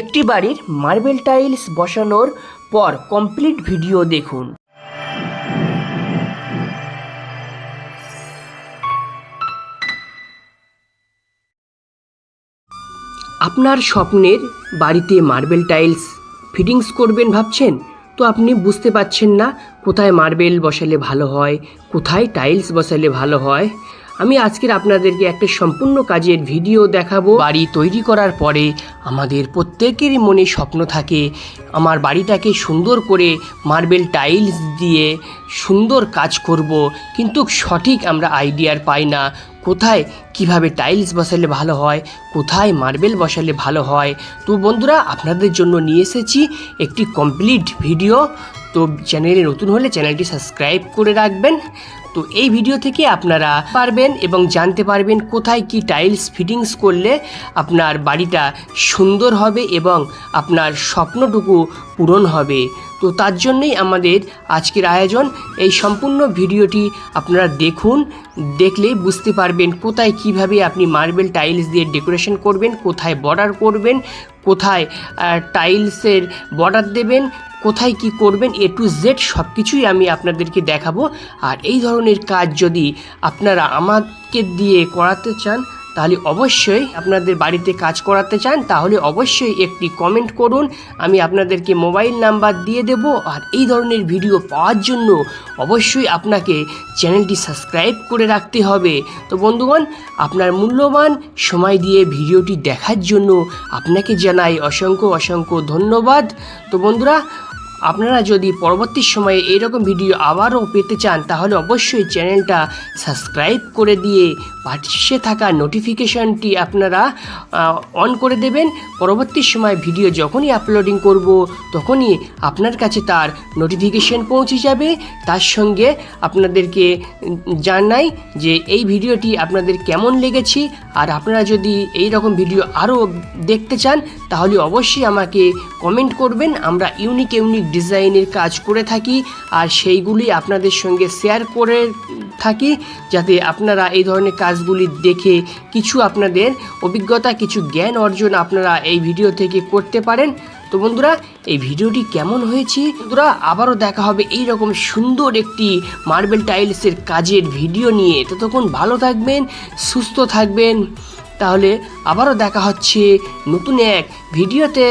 একটি বাড়ির marble tiles বসানোর পর কমপ্লিট ভিডিও দেখুন। আপনার স্বপ্নের বাড়িতে মার্বেল টাইলস ফিটিংস করবেন ভাবছেন? তো আপনি বুঝতে পারছেন না কোথায় মার্বেল বসালে ভালো হয়, কোথায় টাইলস বসালে ভালো হয়। আমি আজকের আপনাদেরকে একটা সম্পূর্ণ কাজের ভিডিও দেখাবো। বাড়ি তৈরি করার পরে আমাদের প্রত্যেকেরই মনে স্বপ্ন থাকে, আমার বাড়িটাকে সুন্দর করে মার্বেল টাইলস দিয়ে সুন্দর কাজ করব, কিন্তু সঠিক আমরা আইডিয়ার পাই না, কোথায় কীভাবে টাইলস বসালে ভালো হয়, কোথায় মার্বেল বসালে ভালো হয়। তো বন্ধুরা, আপনাদের জন্য নিয়ে এসেছি একটি কমপ্লিট ভিডিও তো চ্যানেলে নতুন হলে চ্যানেলটি সাবস্ক্রাইব করে রাখবেন। তো এই ভিডিও থেকে আপনারা পারবেন এবং জানতে পারবেন কোথায় কি টাইলস ফিটিংস করলে আপনার বাড়িটা সুন্দর হবে এবং আপনার স্বপ্নটুকু পূরণ হবে। তো তার জন্যই আমাদের আজকের আয়োজন। এই সম্পূর্ণ ভিডিওটি আপনারা দেখুন, দেখলেই বুঝতে পারবেন কোথায় কীভাবে আপনি মার্বেল টাইলস দিয়ে ডেকোরেশন করবেন, কোথায় বর্ডার করবেন, কোথায় টাইলসের বর্ডার দেবেন কোথায় কি করবেন এ টু জেড সব কিছুই আমি আপনাদেরকে দেখাবো। আর এই ধরনের কাজ যদি আপনারা আমাকে দিয়ে করাতে চান, তাহলে অবশ্যই আপনাদের বাড়িতে কাজ করাতে চান, তাহলে অবশ্যই একটি কমেন্ট করুন। আমি আপনাদেরকে মোবাইল নাম্বার দিয়ে দেব। আর এই ধরনের ভিডিও পাওয়ার জন্য অবশ্যই আপনাকে চ্যানেলটি সাবস্ক্রাইব করে রাখতে হবে। তো বন্ধুগণ, আপনার মূল্যবান সময় দিয়ে ভিডিওটি দেখার জন্য আপনাকে জানাই অসংখ্য অসংখ্য ধন্যবাদ। তো বন্ধুরা আপনারা যদি পরবর্তী সময়ে এইরকম ভিডিও আবারও পেতে চান, তাহলে অবশ্যই চ্যানেলটা সাবস্ক্রাইব করে দিয়ে পাশে থাকা নোটিফিকেশনটি আপনারা অন করে দেবেন। পরবর্তী সময় ভিডিও যখনই আপলোডিং করব, তখনই আপনার কাছে তার নোটিফিকেশন পৌঁছে যাবে। তার সঙ্গে আপনাদেরকে জানাই যে এই ভিডিওটি আপনাদের কেমন লেগেছে। আর আপনারা যদি এই রকম ভিডিও আরও দেখতে চান, তাহলে অবশ্যই আমাকে কমেন্ট করবেন। আমরা ইউনিক ইউনিক ডিজাইনের কাজ করে থাকি। আর সেইগুলি আপনাদের সঙ্গে শেয়ার করে থাকি যাতে আপনারা এই ধরনের কাজগুলি দেখে কিছু আপনাদের অভিজ্ঞতা, কিছু জ্ঞান অর্জন আপনারা এই ভিডিও থেকে করতে পারেন। তো বন্ধুরা, এই ভিডিওটি কেমন হয়েছে? বন্ধুরা, আবারও দেখা হবে এই রকম সুন্দর একটি মার্বেল টাইলসের কাজের ভিডিও নিয়ে। ততক্ষণ ভালো থাকবেন, সুস্থ থাকবেন। তাহলে আবারও দেখা হচ্ছে নতুন এক ভিডিওতে।